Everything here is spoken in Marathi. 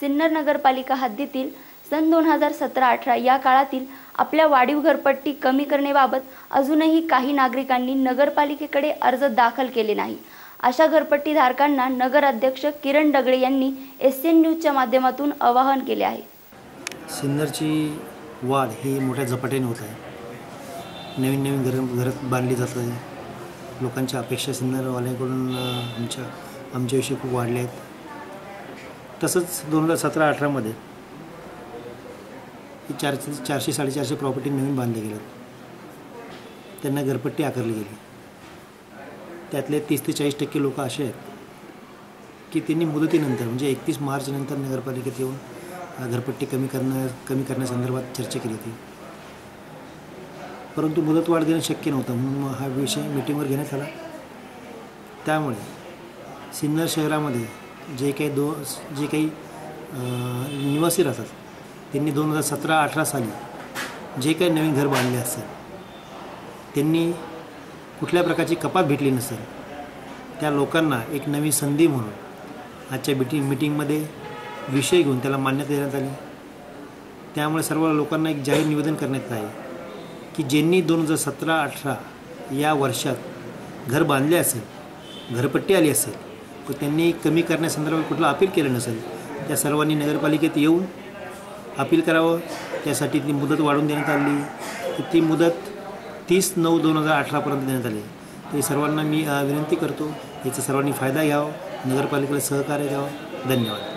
सिन्नर नगरपालिका हद्दीतील सन दोन हजार सतरा अठरा या काळातील आपल्या वाढीव घरपट्टी कमी करण्याबाबत अजूनही काही नागरिकांनी नगरपालिकेकडे अर्ज दाखल केले नाही. अशा घरपट्टी धारकांना नगर अध्यक्ष किरण डगळे यांनी एस एन न्यूजच्या माध्यमातून आवाहन केले आहे. सिन्नरची वाढ ही मोठ्या झपाट्याने होत आहे. नवीन नवीन घर घरं बांधली जात आहे लोकांच्या अपेक्षा सिन्नरवाल्यांकडून आमच्या आमच्याविषयी खूप वाढल्या आहेत. तसंच दोन हजार सतरा अठरामध्ये ही चारशे चारशे साडेचारशे प्रॉपर्टी नवीन बांधले गेल्यात त्यांना घरपट्टी आकारली गेली. त्यातले तीस ते चाळीस टक्के लोक असे आहेत की त्यांनी मुदतीनंतर म्हणजे एकतीस मार्चनंतर नगरपालिकेत येऊन घरपट्टी कमी करणं कमी करण्यासंदर्भात चर्चा केली होती. परंतु मुदतवाढ देणं शक्य नव्हतं. म्हणून मग हा विषय मिटिंगवर घेण्यात आला. त्यामुळे सिन्नर शहरामध्ये जे काही दो जे काही निवासी राहतात त्यांनी दोन हजार सतरा अठरा साली जे काही नवीन घर बांधले असेल त्यांनी कुठल्या प्रकारची कपात भेटली नसेल त्या लोकांना एक नवी संधी म्हणून आजच्या मिटिंग मिटिंगमध्ये विषय घेऊन त्याला मान्यता देण्यात आली. त्यामुळे सर्व लोकांना एक जाहीर निवेदन करण्यात आहे की ज्यांनी दोन हजार सतरा अठरा या वर्षात घर बांधले असेल घरपट्टी आली असेल त्यांनी कमी करण्यासंदर्भात कुठलं अपील केलं नसेल त्या सर्वांनी नगरपालिकेत येऊन अपील करावं. त्यासाठी ती मुदत वाढवून देण्यात आली. तर ती मुदत तीस नऊ दोन हजार अठरापर्यंत देण्यात आली. ते सर्वांना मी विनंती करतो. याचा सर्वांनी फायदा घ्यावा. नगरपालिकेला सहकार्य द्यावं. धन्यवाद.